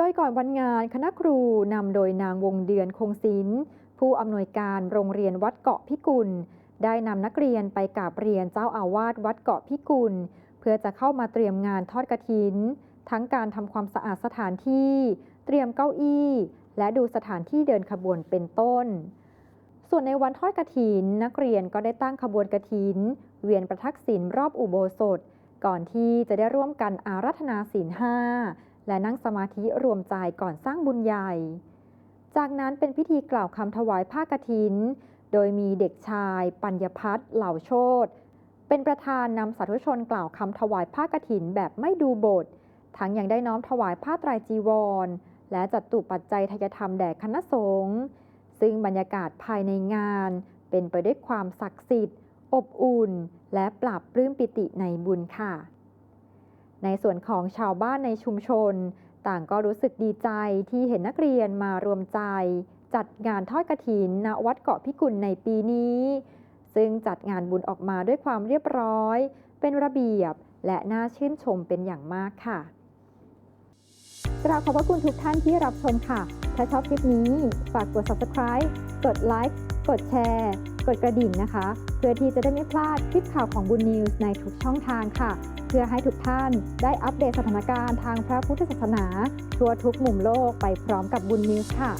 ดยก่อนวันงานคณะครูนำโดยนางวงเดือนคงศิลป์ผู้อำนวยการโรงเรียนวัดเกาะพิกุล ได้นำนักเรียนไปกราบเรียนเจ้าอาวาสวัดเกาะพิกุล เพื่อจะเข้ามาเตรียมงานทอดกระถิน ทั้งการทำความสะอาดสถานที่ เตรียมเก้าอี้ และดูสถานที่เดินขบวนเป็นต้น ส่วนในวันทอดกระถิน นักเรียนก็ได้ตั้งขบวนกระถิน เวียนประทักษิณรอบอุโบสถ ก่อนที่จะได้ร่วมกันอารัธนาศีลห้า และนั่งสมาธิรวมใจก่อนสร้างบุญใหญ่ จากนั้นเป็นพิธีกล่าวคำถวายผ้ากฐิน โดยมีเด็กชาย ปัญญพัฒน์เหล่าโชตเป็นประธานนำสาธุชนกล่าวคำถวายผ้ากฐินแบบไม่ดูบท ทั้งยังได้น้อมถวายผ้าไตรจีวร และจัดตุปัจจัยทายธรรมแด่คณะสงฆ์ซึ่งบรรยากาศภายในงาน เป็นไปด้วยความศักดิ์สิทธิ์ อบอุ่น และปราบปลื้มปิติในบุญค่ะ ในส่วนของชาวบ้านในชุมชน ต่างก็รู้สึกดีใจที่เห็นนักเรียนมารวมใจ จัดงานทอดกระถินณวัดเกาะพิกุลในปีนี้ ซึ่งจัดงานบุญออกมาด้วยความเรียบร้อย เป็นระเบียบ และน่าชื่นชมเป็นอย่างมากค่ะ กราบขอบพระคุณทุกท่านที่รับชมค่ะ ถ้าชอบคลิปนี้ ฝากกด subscribe กดไลค์กดแชร์ กดกระดิ่งนะคะ เพื่อที่จะได้ไม่พลาดคลิปข่าวของบุญนิวส์ในทุกช่องทางค่ะ เพื่อให้ทุกท่านได้อัปเดตสถานการณ์ทางพระพุทธศาสนา ทั่วทุกมุมโลกไปพร้อมกับบุญนิวส์ค่ะ